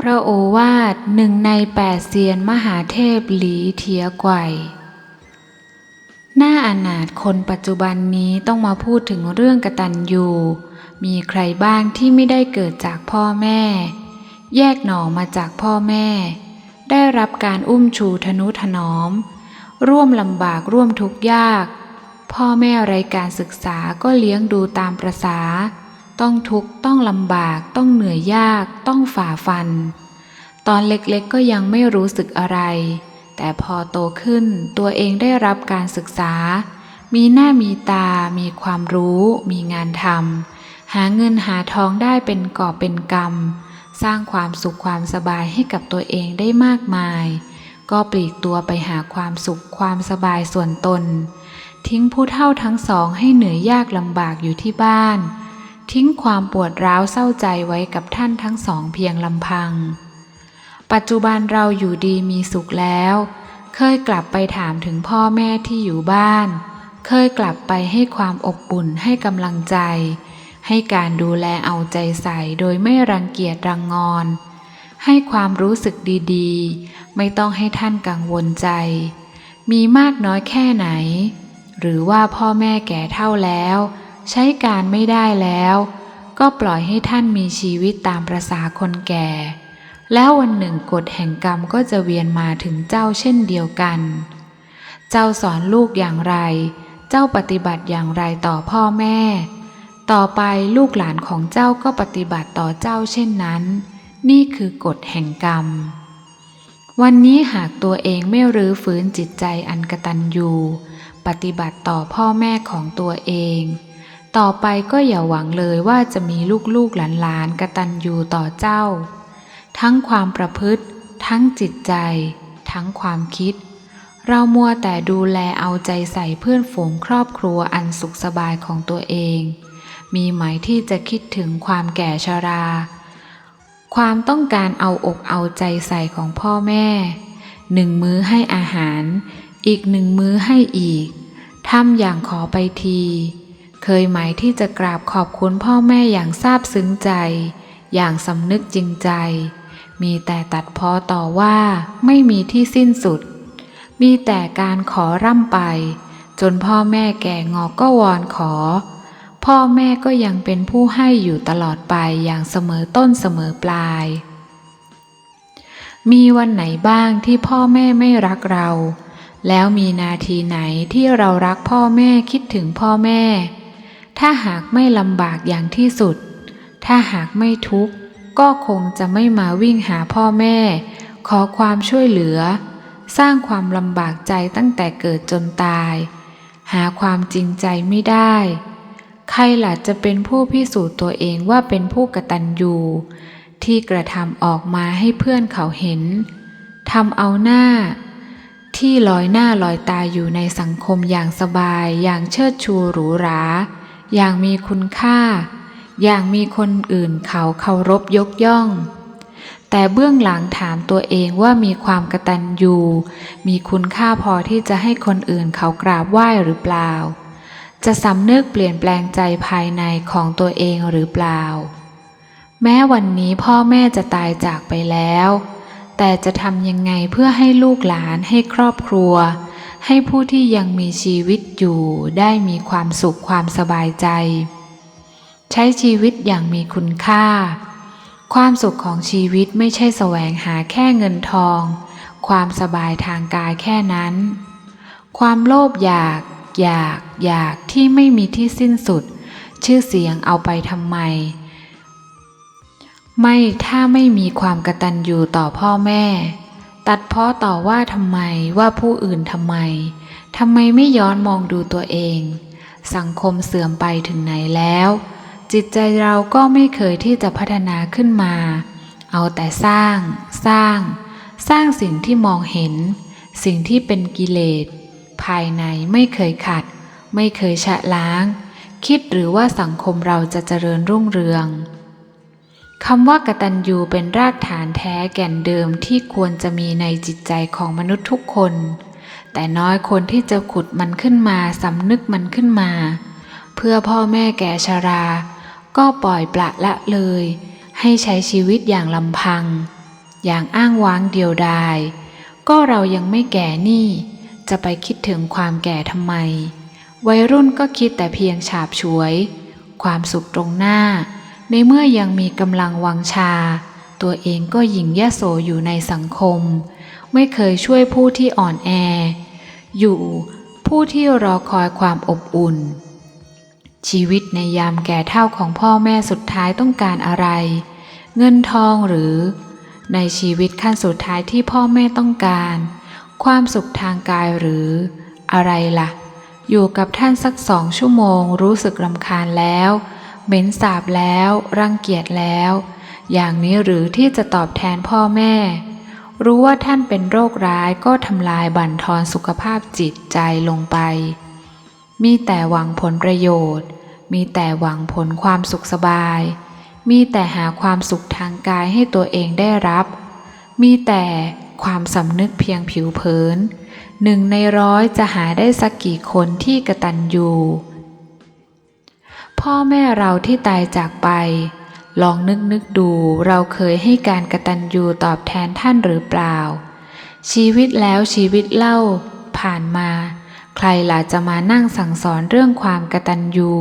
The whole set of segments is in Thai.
พระโอวาทหนึ่งในแปดเซียนมหาเทพหลีเทียไกวหน้าอนาถคนปัจจุบันนี้ต้องมาพูดถึงเรื่องกตัญญูมีใครบ้างที่ไม่ได้เกิดจากพ่อแม่ แยกหน่อมาจากพ่อแม่ ได้รับการอุ้มชูทนุถนอม ร่วมลำบากร่วมทุกข์ยาก พ่อแม่ไรการศึกษาก็เลี้ยงดูตามประษา ต้องทุกข์ต้องลำบาก ต้องเหนื่อยยาก ต้องฝ่าฟัน ตอนเล็กๆก็ยังไม่รู้สึกอะไร แต่พอโตขึ้นตัวเองได้รับการศึกษา มีหน้ามีตา มีความรู้ มีงานทำหาเงินหาทองได้เป็นกอบเป็นกำสร้างความสุขความสบายให้กับตัวเองได้มากมาย ก็ปลีกตัวไปหาความสุขความสบายส่วนตน ทิ้งผู้เฒ่าทั้งสองให้เหนื่อยยากลำบากอยู่ที่บ้าน ทิ้งความปวดร้าวเศร้าใจไว้กับท่านทั้งสองเพียงลำพัง ปัจจุบันเราอยู่ดีมีสุขแล้ว เคยกลับไปถามถึงพ่อแม่ที่อยู่บ้าน เคยกลับไปให้ความอบอุ่นให้กำลังใจ ให้การดูแลเอาใจใส่โดยไม่รังเกียจรังงอน ให้ความรู้สึกดีๆ ไม่ต้องให้ท่านกังวลใจ มีมากน้อยแค่ไหน หรือว่าพ่อแม่แก่เท่าแล้ว ใช้การไม่ได้แล้ว ก็ปล่อยให้ท่านมีชีวิตตามประษาคนแก่ แล้ววันหนึ่งกฎแห่งกรรมก็จะเวียนมาถึงเจ้าเช่นเดียวกัน เจ้าสอนลูกอย่างไร เจ้าปฏิบัติอย่างไรต่อพ่อแม่ ต่อไปลูกหลานของเจ้าก็ปฏิบัติต่อเจ้าเช่นนั้น นี่คือกฎแห่งกรรม วันนี้หากตัวเองไม่รื้อฟื้นจิตใจอันกตัญญูปฏิบัติต่อพ่อแม่ของตัวเอง ต่อไปก็อย่าหวังเลยว่าจะมีลูกๆหลานๆกระตัญญูต่อเจ้า ทั้งความประพฤติ ทั้งจิตใจ ทั้งความคิด เรามัวแต่ดูแลเอาใจใส่เพื่อนฝูงครอบครัวอันสุขสบายของตัวเอง มีไหมที่จะคิดถึงความแก่ชรา ความต้องการเอาอกเอาใจใส่ของพ่อแม่ หนึ่งมื้อให้อาหาร อีกหนึ่งมื้อให้อีกทำอย่างขอไปที เคยไหมที่จะกราบขอบคุณพ่อแม่อย่างซาบซึ้งใจ อย่างสำนึกจริงใจ มีแต่ตัดพ้อต่อว่าไม่มีที่สิ้นสุด มีแต่การขอร่ำไป จนพ่อแม่แก่งอกก็วอนขอ พ่อแม่ก็ยังเป็นผู้ให้อยู่ตลอดไปอย่างเสมอต้นเสมอปลาย มีวันไหนบ้างที่พ่อแม่ไม่รักเราแล้วมีนาทีไหนที่เรารักพ่อแม่คิดถึงพ่อแม่ ถ้าหากไม่ลำบากอย่างที่สุด ถ้าหากไม่ทุกข์ ก็คงจะไม่มาวิ่งหาพ่อแม่ ขอความช่วยเหลือ สร้างความลำบากใจตั้งแต่เกิดจนตาย หาความจริงใจไม่ได้ ใครหล่ะจะเป็นผู้พิสูจน์ตัวเองว่าเป็นผู้กตัญญูที่กระทำออกมาให้เพื่อนเขาเห็นทำเอาหน้า ที่ลอยหน้าลอยตาอยู่ในสังคมอย่างสบายอย่างเชิดชูหรูหรา อย่างมีคุณค่า อย่างมีคนอื่นเขาเคารพยกย่อง แต่เบื้องหลังถามตัวเองว่ามีความกระตัญญูมีคุณค่าพอที่จะให้คนอื่นเขากราบไหว้หรือเปล่า จะสำนึกเปลี่ยนแปลงใจภายในของตัวเองหรือเปล่า แม้วันนี้พ่อแม่จะตายจากไปแล้ว แต่จะทำยังไงเพื่อให้ลูกหลานให้ครอบครัว ให้ผู้ที่ยังมีชีวิตอยู่ได้มีความสุขความสบายใจ ใช้ชีวิตอย่างมีคุณค่า ความสุขของชีวิตไม่ใช่แสวงหาแค่เงินทอง ความสบายทางกายแค่นั้น ความโลภอยากอยากอยากที่ไม่มีที่สิ้นสุด ชื่อเสียงเอาไปทำไม ไม่ถ้าไม่มีความกระตัญญูต่อพ่อแม่ ตัดพ้อต่อว่าทำไมว่าผู้อื่นทำไมทำไมไม่ย้อนมองดูตัวเอง สังคมเสื่อมไปถึงไหนแล้ว จิตใจเราก็ไม่เคยที่จะพัฒนาขึ้นมา เอาแต่สร้าง สร้าง สร้างสิ่งที่มองเห็น สิ่งที่เป็นกิเลส ภายในไม่เคยขัด ไม่เคยชะล้าง คิดหรือว่าสังคมเราจะเจริญรุ่งเรือง คำว่ากตัญญูเป็นรากฐานแท้แก่นเดิมที่ควรจะมีในจิตใจของมนุษย์ทุกคน แต่น้อยคนที่จะขุดมันขึ้นมาสำนึกมันขึ้นมา เพื่อพ่อแม่แก่ชรา ก็ปล่อยปละละเลย ให้ใช้ชีวิตอย่างลำพัง อย่างอ้างว้างเดียวดาย ก็เรายังไม่แก่นี่ จะไปคิดถึงความแก่ทำไม วัยรุ่นก็คิดแต่เพียงฉาบฉวย ความสุขตรงหน้า ในเมื่อยังมีกำลังวังชา ตัวเองก็หยิ่งยะโสอยู่ในสังคม ไม่เคยช่วยผู้ที่อ่อนแอ อยู่ผู้ที่รอคอยความอบอุ่น ชีวิตในยามแก่เท่าของพ่อแม่สุดท้ายต้องการอะไร เงินทองหรือ ในชีวิตขั้นสุดท้ายที่พ่อแม่ต้องการ ความสุขทางกายหรือ อะไรล่ะ อยู่กับท่านสักสองชั่วโมงรู้สึกรำคาญแล้ว เหม็นสาบแล้วรังเกียจแล้ว อย่างนี้หรือที่จะตอบแทนพ่อแม่ รู้ว่าท่านเป็นโรคร้ายก็ทำลายบั่นทอนสุขภาพจิตใจลงไป มีแต่หวังผลประโยชน์ มีแต่หวังผลความสุขสบาย มีแต่หาความสุขทางกายให้ตัวเองได้รับ มีแต่ความสำนึกเพียงผิวเผินหนึ่งในร้อยจะหาได้สักกี่คนที่กระตันอยู่ พ่อแม่เราที่ตายจากไป ลองนึกนึกดูเราเคยให้การกระตันยูตอบแทนท่านหรือเปล่า ชีวิตแล้วชีวิตเล่า ผ่านมา ใครล่ะจะมานั่งสั่งสอนเรื่องความกระตันยู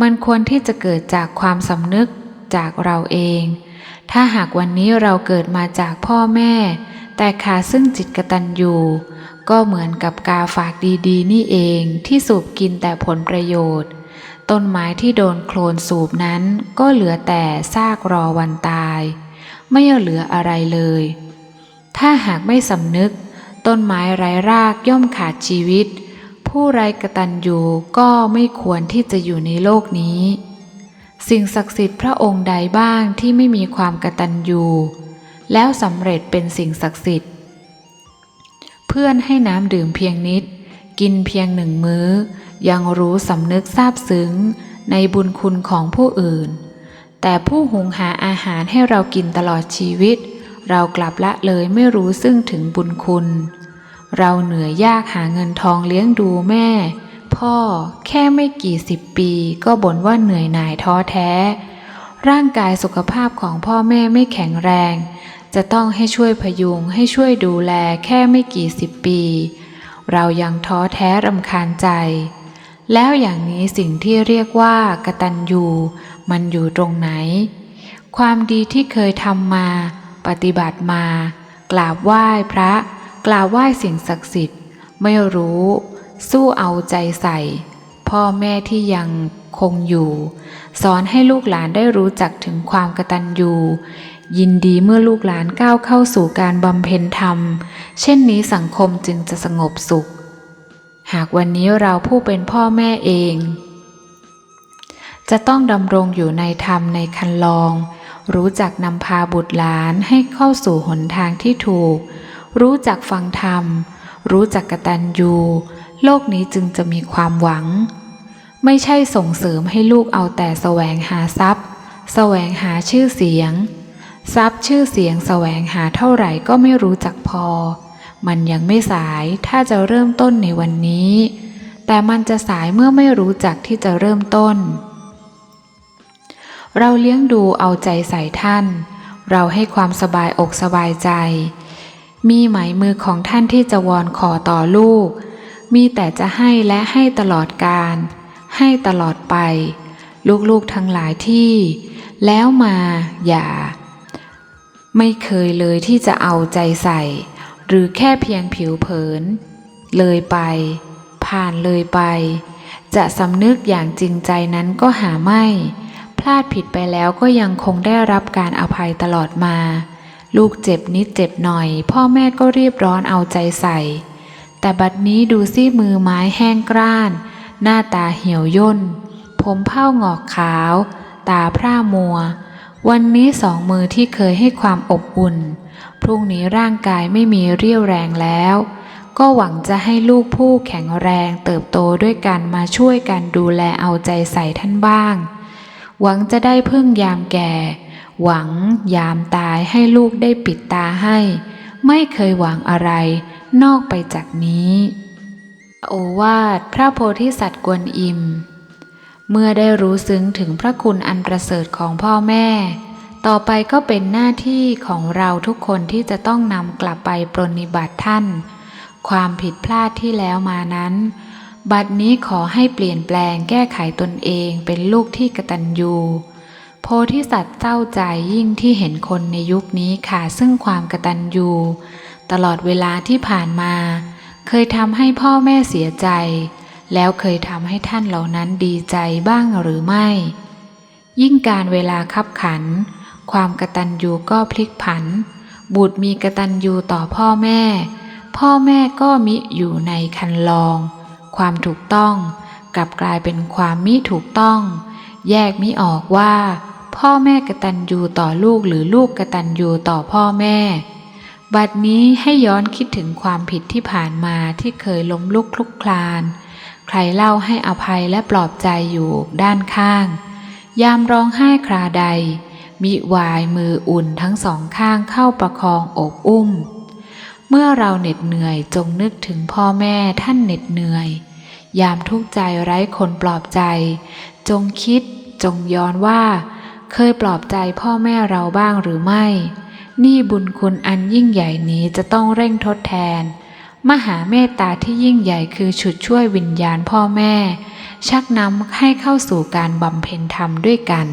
มันควรที่จะเกิดจากความสำนึกจากเราเอง ถ้าหากวันนี้เราเกิดมาจากพ่อแม่ แต่ขาดซึ่งจิตกระตันยูก็เหมือนกับกาฝากดีๆ นี่เองที่สูบกินแต่ผลประโยชน์ ต้นไม้ที่โดนโคลนสูบนั้นก็เหลือแต่ซากรอวันตาย ไม่เหลืออะไรเลย ถ้าหากไม่สำนึก ต้นไม้ไร้รากย่อมขาดชีวิต ผู้ไร้กตัญญูก็ไม่ควรที่จะอยู่ในโลกนี้ สิ่งศักดิ์สิทธิ์พระองค์ใดบ้างที่ไม่มีความกตัญญูแล้วสำเร็จเป็นสิ่งศักดิ์สิทธิ์ เพื่อนให้น้ำดื่มเพียงนิด กินเพียงหนึ่งมื้อ ยังรู้สำนึกซาบซึ้งในบุญคุณของผู้อื่น แต่ผู้หุงหาอาหารให้เรากินตลอดชีวิต เรากลับละเลยไม่รู้ซึ่งถึงบุญคุณ เราเหนื่อยยากหาเงินทองเลี้ยงดูแม่ พ่อแค่ไม่กี่สิบปีก็บ่นว่าเหนื่อยหน่ายท้อแท้ ร่างกายสุขภาพของพ่อแม่ไม่แข็งแรง จะต้องให้ช่วยพยุงให้ช่วยดูแลแค่ไม่กี่สิบปี เรายังท้อแท้รำคาญใจ แล้วอย่างนี้สิ่งที่เรียกว่ากตัญญูมันอยู่ตรงไหน ความดีที่เคยทำมา ปฏิบัติมา กราบไหว้พระ กราบไหว้สิ่งศักดิ์สิทธิ์ ไม่รู้ สู้เอาใจใส่ พ่อแม่ที่ยังคงอยู่ สอนให้ลูกหลานได้รู้จักถึงความกตัญญู ยินดีเมื่อลูกหลานก้าวเข้าสู่การบำเพ็ญธรรม เช่นนี้สังคมจึงจะสงบสุข หากวันนี้เราผู้เป็นพ่อแม่เอง จะต้องดำรงอยู่ในธรรมในคันลอง รู้จักนำพาบุตรหลานให้เข้าสู่หนทางที่ถูก รู้จักฟังธรรม รู้จักกตัญญูโลกนี้จึงจะมีความหวัง ไม่ใช่ส่งเสริมให้ลูกเอาแต่แสวงหาทรัพย์ แสวงหาชื่อเสียง ทรัพย์ชื่อเสียงแสวงหาเท่าไหร่ก็ไม่รู้จักพอ มันยังไม่สายถ้าจะเริ่มต้นในวันนี้ แต่มันจะสายเมื่อไม่รู้จักที่จะเริ่มต้น เราเลี้ยงดูเอาใจใส่ท่าน เราให้ความสบายอกสบายใจ มีไหมมือของท่านที่จะวอนขอต่อลูก มีแต่จะให้และให้ตลอดการ ให้ตลอดไป ลูกๆทั้งหลายที่ แล้วมาอย่า ไม่เคยเลยที่จะเอาใจใส่ หรือแค่เพียงผิวเผิน เลยไป ผ่านเลยไป จะสำนึกอย่างจริงใจนั้นก็หาไม่ พลาดผิดไปแล้วก็ยังคงได้รับการอภัยตลอดมา ลูกเจ็บนิดเจ็บหน่อย พ่อแม่ก็รีบร้อนเอาใจใส่ แต่บัดนี้ดูซี่มือไม้แห้งกร้าน หน้าตาเหี่ยวย่น ผมเผ้าหงอกขาว ตาพร่ามัว วันนี้สองมือที่เคยให้ความอบอุ่น พรุ่งนี้ร่างกายไม่มีเรี่ยวแรงแล้ว ก็หวังจะให้ลูกผู้แข็งแรงเติบโตด้วยกันมาช่วยกันดูแลเอาใจใส่ท่านบ้าง หวังจะได้พึ่งยามแก่ หวังยามตายให้ลูกได้ปิดตาให้ ไม่เคยหวังอะไร นอกไปจากนี้ โอวาทพระโพธิสัตว์กวนอิม เมื่อได้รู้ซึ้งถึงพระคุณอันประเสริฐของพ่อแม่ ต่อไปก็เป็นหน้าที่ของเราทุกคนที่จะต้องนำกลับไปปรนนิบัติท่าน ความผิดพลาดที่แล้วมานั้น บัดนี้ขอให้เปลี่ยนแปลงแก้ไขตนเองเป็นลูกที่กตัญญูโพธิสัตว์เศร้าใจยิ่งที่เห็นคนในยุคนี้ขาดซึ่งความกตัญญูตลอดเวลาที่ผ่านมา เคยทำให้พ่อแม่เสียใจ แล้วเคยทำให้ท่านเหล่านั้นดีใจบ้างหรือไม่ ยิ่งการเวลาคับขัน ความกตัญญูก็พลิกผัน บุตรมีกตัญญูต่อพ่อแม่ พ่อแม่ก็มิอยู่ในคันลอง ความถูกต้องกลับกลายเป็นความมิถูกต้อง แยกมิออกว่า พ่อแม่กตัญญูต่อลูกหรือลูกกตัญญูต่อพ่อแม่บัดนี้ให้ย้อนคิดถึงความผิดที่ผ่านมาที่เคยล้มลุกคลุกคลาน ใครเล่าให้อภัยและปลอบใจอยู่ด้านข้าง ยามร้องไห้คราใด มิวายมืออุ่นทั้งสองข้างเข้าประคองอกอุ้ม เมื่อเราเหน็ดเหนื่อยจงนึกถึงพ่อแม่ท่านเหน็ดเหนื่อย ยามทุกข์ใจไร้คนปลอบใจ จงคิดจงย้อนว่า เคยปลอบใจพ่อแม่เราบ้างหรือไม่ นี่บุญคุณอันยิ่งใหญ่นี้จะต้องเร่งทดแทน มหาเมตตาที่ยิ่งใหญ่คือฉุดช่วยวิญญาณพ่อแม่ ชักนำให้เข้าสู่การบำเพ็ญธรรมด้วยกัน